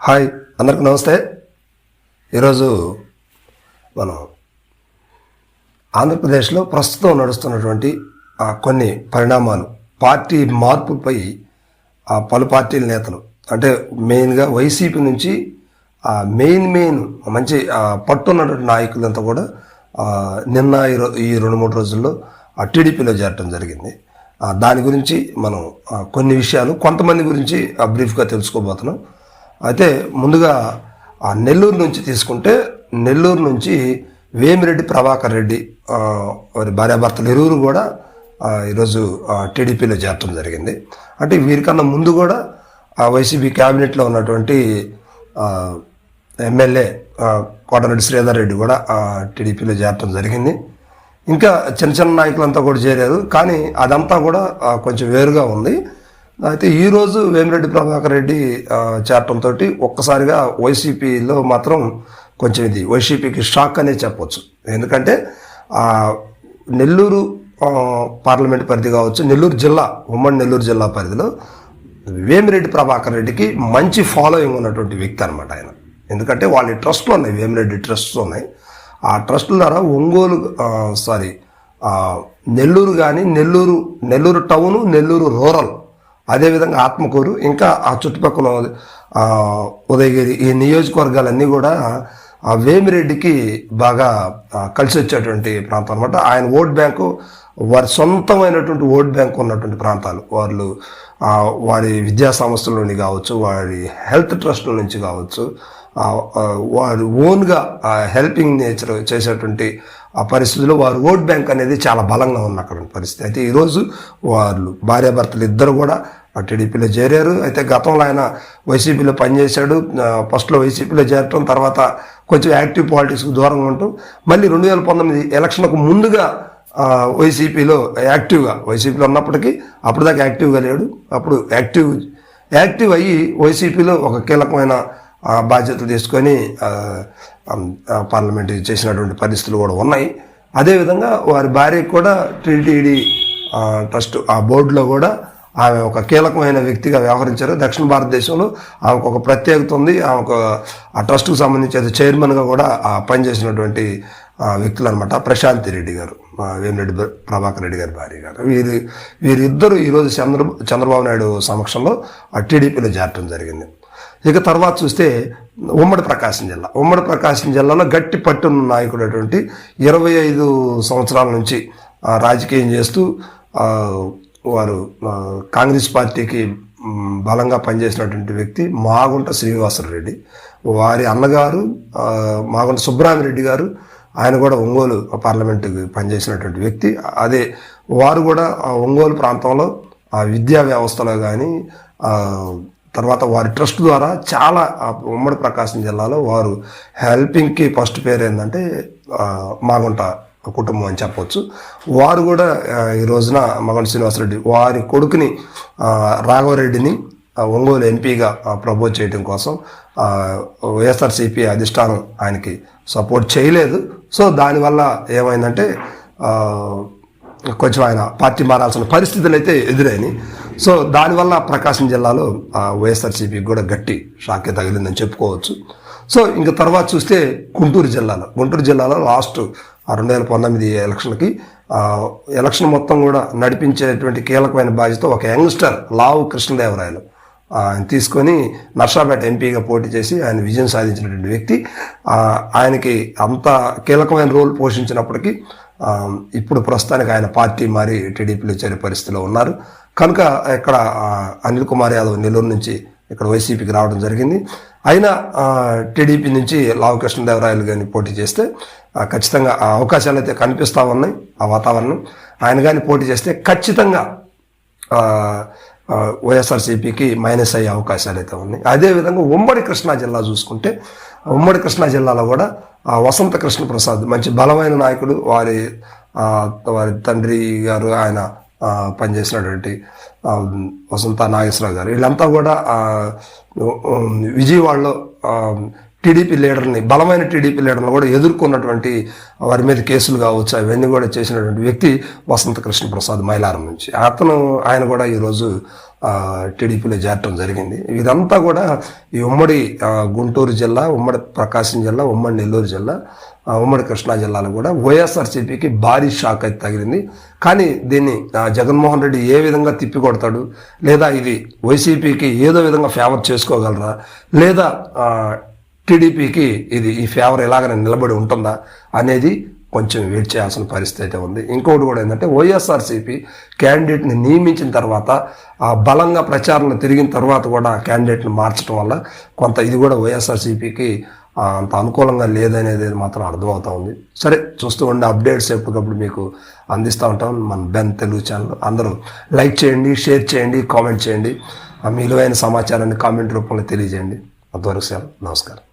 Hi అందరికి నమస్తే. ఈరోజు మనం ఆంధ్రప్రదేశ్లో ప్రస్తుతం నడుస్తున్నటువంటి కొన్ని పరిణామాలు పార్టీ మార్పుపై ఆ, పలు పార్టీల నేతలు అంటే మెయిన్గా వైసీపీ నుంచి మెయిన్ మెయిన్ మంచి పట్టున్నటువంటి నాయకులంతా కూడా నిన్న ఈ ఈ రెండు మూడు రోజుల్లో టీడీపీలో చేరటం జరిగింది. దాని గురించి మనం కొన్ని విషయాలు కొంతమంది గురించి ఆ, బ్రీఫ్గా తెలుసుకోబోతున్నాం. అయితే ముందుగా ఆ నెల్లూరు నుంచి తీసుకుంటే నెల్లూరు నుంచి వేమిరెడ్డి ప్రభాకర్ రెడ్డి వారి భార్యాభర్తలు ఇరువురు కూడా ఈరోజు టీడీపీలో చేరటం జరిగింది. అంటే వీరికన్నా ముందు కూడా ఆ వైసీపీ క్యాబినెట్లో ఉన్నటువంటి ఎమ్మెల్యే కోటరెడ్డి శ్రీధర్ రెడ్డి కూడా టీడీపీలో చేరటం జరిగింది. ఇంకా చిన్న చిన్న నాయకులంతా కూడా చేరారు. కానీ అదంతా కూడా కొంచెం వేరుగా ఉంది. అయితే ఈరోజు వేమిరెడ్డి ప్రభాకర్ రెడ్డి చేరటంతో ఒక్కసారిగా వైసీపీలో మాత్రం కొంచెం ఇది వైసీపీకి షాక్ అనే చెప్పొచ్చు. ఎందుకంటే నెల్లూరు పార్లమెంట్ పరిధి కావచ్చు నెల్లూరు జిల్లా ఉమ్మడి నెల్లూరు జిల్లా పరిధిలో వేమిరెడ్డి ప్రభాకర్ రెడ్డికి మంచి ఫాలోయింగ్ ఉన్నటువంటి వ్యక్తి అనమాట ఆయన. ఎందుకంటే వాళ్ళ ట్రస్ట్లు ఉన్నాయి వేమిరెడ్డి ట్రస్ట్స్ ఉన్నాయి. ఆ ట్రస్ట్ల ద్వారా ఒంగోలు సారీ నెల్లూరు కానీ నెల్లూరు నెల్లూరు టౌను నెల్లూరు రూరల్ అదేవిధంగా ఆత్మకూరు ఇంకా ఆ చుట్టుపక్కల ఉదయగిరి ఈ నియోజకవర్గాలన్నీ కూడా ఆ వేమిరెడ్డికి బాగా కలిసి వచ్చేటువంటి ప్రాంతం అనమాట ఆయన ఓట్ బ్యాంకు వారి సొంతమైనటువంటి ఓట్ బ్యాంక్ ఉన్నటువంటి ప్రాంతాలు. వాళ్ళు వారి విద్యా సంస్థల నుండి కావచ్చు వారి హెల్త్ ట్రస్ట్ల నుంచి కావచ్చు వారు ఓన్గా హెల్పింగ్ నేచర్ చేసేటువంటి ఆ పరిస్థితుల్లో వారు ఓట్ బ్యాంక్ అనేది చాలా బలంగా ఉన్న అక్కడ పరిస్థితి. అయితే ఈరోజు వాళ్ళు భార్యాభర్తలు ఇద్దరు కూడా టీడీపీలో చేరారు. అయితే గతంలో ఆయన వైసీపీలో పనిచేశాడు. ఫస్ట్లో వైసీపీలో చేరటం తర్వాత కొంచెం యాక్టివ్ పాలిటిక్స్కి దూరంగా ఉంటూ మళ్ళీ రెండు వేల పంతొమ్మిది ఎలక్షన్కు ముందుగా వైసీపీలో యాక్టివ్గా వైసీపీలో ఉన్నప్పటికీ అప్పటిదాకా యాక్టివ్గా లేడు. అప్పుడు యాక్టివ్ యాక్టివ్ అయ్యి వైసీపీలో ఒక కీలకమైన బాధ్యతలు తీసుకొని పార్లమెంట్ చేసినటువంటి పరిస్థితులు కూడా ఉన్నాయి. అదేవిధంగా వారి భార్యకు కూడా టీటీడీ ట్రస్ట్ ఆ బోర్డులో కూడా ఆమె ఒక కీలకమైన వ్యక్తిగా వ్యవహరించారు. దక్షిణ భారతదేశంలో ఆమెకు ఒక ప్రత్యేకత ఉంది. ఆమెకు ఆ ట్రస్ట్కు సంబంధించి చైర్మన్గా కూడా పనిచేసినటువంటి వ్యక్తులు అనమాట ప్రశాంతి రెడ్డి గారు వేమిరెడ్డి ప్రభాకర్ రెడ్డి గారి భార్య గారు. వీరి వీరిద్దరూ ఈరోజు చంద్ర చంద్రబాబు నాయుడు సమక్షంలో ఆ టీడీపీలో చేరటం జరిగింది. ఇక తర్వాత చూస్తే ఉమ్మడి ప్రకాశం జిల్లా. ఉమ్మడి ప్రకాశం జిల్లాలో గట్టి పట్టున్న నాయకుడు అటువంటి ఇరవై ఐదు సంవత్సరాల నుంచి రాజకీయం చేస్తూ వారు కాంగ్రెస్ పార్టీకి బలంగా పనిచేసినటువంటి వ్యక్తి మాగుంట శ్రీనివాసరెడ్డి. వారి అన్నగారు మాగుంట సుబ్రహ్మరెడ్డి గారు ఆయన కూడా ఒంగోలు పార్లమెంటుకి పనిచేసినటువంటి వ్యక్తి. అదే వారు కూడా ఆ ఒంగోలు ప్రాంతంలో ఆ విద్యా వ్యవస్థలో కానీ తర్వాత వారి ట్రస్ట్ ద్వారా చాలా ఉమ్మడి ప్రకాశం జిల్లాలో వారు హెల్పింగ్కి ఫస్ట్ పేరు ఏంటంటే మాగుంట కుటుంబం అని చెప్పవచ్చు. వారు కూడా ఈ రోజున మగన్ శ్రీనివాసరెడ్డి వారి కొడుకుని రాఘవరెడ్డిని ఒంగోలు ఎంపీగా ప్రపోజ్ చేయడం కోసం వైఎస్ఆర్సీపీ అధిష్టానం ఆయనకి సపోర్ట్ చేయలేదు. సో దానివల్ల ఏమైందంటే కొంచెం ఆయన పార్టీ మారాల్సిన పరిస్థితులు అయితే ఎదురైనాయి. సో దానివల్ల ప్రకాశం జిల్లాలో వైఎస్ఆర్సీపీకి కూడా గట్టి షాకే తగిలిందని చెప్పుకోవచ్చు. సో ఇంక తర్వాత చూస్తే గుంటూరు జిల్లాలో గుంటూరు జిల్లాలో లాస్ట్ ఆ రెండు వేల పంతొమ్మిది ఎలక్షన్కి ఎలక్షన్ మొత్తం కూడా నడిపించేటువంటి కీలకమైన బాధ్యత ఒక యంగ్స్టర్ లావు కృష్ణదేవరాయలు. ఆయన తీసుకొని నర్సాపేట ఎంపీగా పోటీ చేసి ఆయన విజయం సాధించినటువంటి వ్యక్తి. ఆయనకి అంత కీలకమైన రోల్ పోషించినప్పటికీ ఇప్పుడు ప్రస్తుతానికి ఆయన పార్టీ మారి టీడీపీలో చేరే పరిస్థితిలో ఉన్నారు. కనుక ఇక్కడ అనిల్ కుమార్ యాదవ్ నెల్లూరు నుంచి ఇక్కడ వైసీపీకి రావడం జరిగింది. అయినా టీడీపీ నుంచి లావు కృష్ణదేవరాయలు కానీ పోటీ చేస్తే ఖచ్చితంగా ఆ అవకాశాలు అయితే కనిపిస్తూ ఉన్నాయి ఆ వాతావరణం. ఆయన కానీ పోటీ చేస్తే ఖచ్చితంగా వైఎస్ఆర్సీపీకి మైనస్ అయ్యే అవకాశాలు అయితే ఉన్నాయి అదేవిధంగా ఉమ్మడి కృష్ణా జిల్లా చూసుకుంటే ఉమ్మడి కృష్ణా జిల్లాలో కూడా ఆ, వసంత కృష్ణ ప్రసాద్ మంచి బలమైన నాయకుడు. వారి వారి తండ్రి గారు ఆయన పనిచేసినటువంటి వసంత నాగేశ్వరరావు గారు. వీళ్ళంతా కూడా విజయవాడలో టీడీపీ లీడర్ని బలమైన టీడీపీ లీడర్ని కూడా ఎదుర్కొన్నటువంటి వారి మీద కేసులు కావచ్చు అవన్నీ కూడా చేసినటువంటి వ్యక్తి వసంత కృష్ణ ప్రసాద్ మైలారం నుంచి. అతను ఆయన కూడా ఈరోజు టీడీపీలో చేరటం జరిగింది. ఇదంతా కూడా ఈ ఉమ్మడి గుంటూరు జిల్లా ఉమ్మడి ప్రకాశం జిల్లా ఉమ్మడి నెల్లూరు జిల్లా ఉమ్మడి కృష్ణా జిల్లాలో కూడా వైఎస్ఆర్సీపీకి భారీ షాక్ అయితే తగిలింది. కానీ దీన్ని జగన్మోహన్ రెడ్డి ఏ విధంగా తిప్పికొడతాడు లేదా ఇది వైసీపీకి ఏదో విధంగా ఫేవర్ చేసుకోగలరా లేదా టీడీపీకి ఇది ఈ ఫేవర్ ఎలాగైనా నిలబడి ఉంటుందా అనేది కొంచెం వెయిట్ చేయాల్సిన పరిస్థితి అయితే ఉంది. ఇంకొకటి కూడా ఏంటంటే వైఎస్ఆర్సీపీ క్యాండిడేట్ని నియమించిన తర్వాత ఆ బలంగా ప్రచారం తిరిగిన తర్వాత కూడా క్యాండిడేట్ని మార్చడం వల్ల కొంత ఇది కూడా వైఎస్ఆర్సీపీకి అంత అనుకూలంగా లేదనేది మాత్రం అర్థమవుతా ఉంది. సరే చూస్తూ ఉండే అప్డేట్స్ ఎప్పటికప్పుడు మీకు అందిస్తూ ఉంటాం. మన బెన్ తెలుగు ఛానల్ అందరూ లైక్ చేయండి షేర్ చేయండి కామెంట్ చేయండి. మీ విలువైన సమాచారాన్ని కామెంట్ రూపంలో తెలియజేయండి. అంతవరకు సార్ నమస్కారం.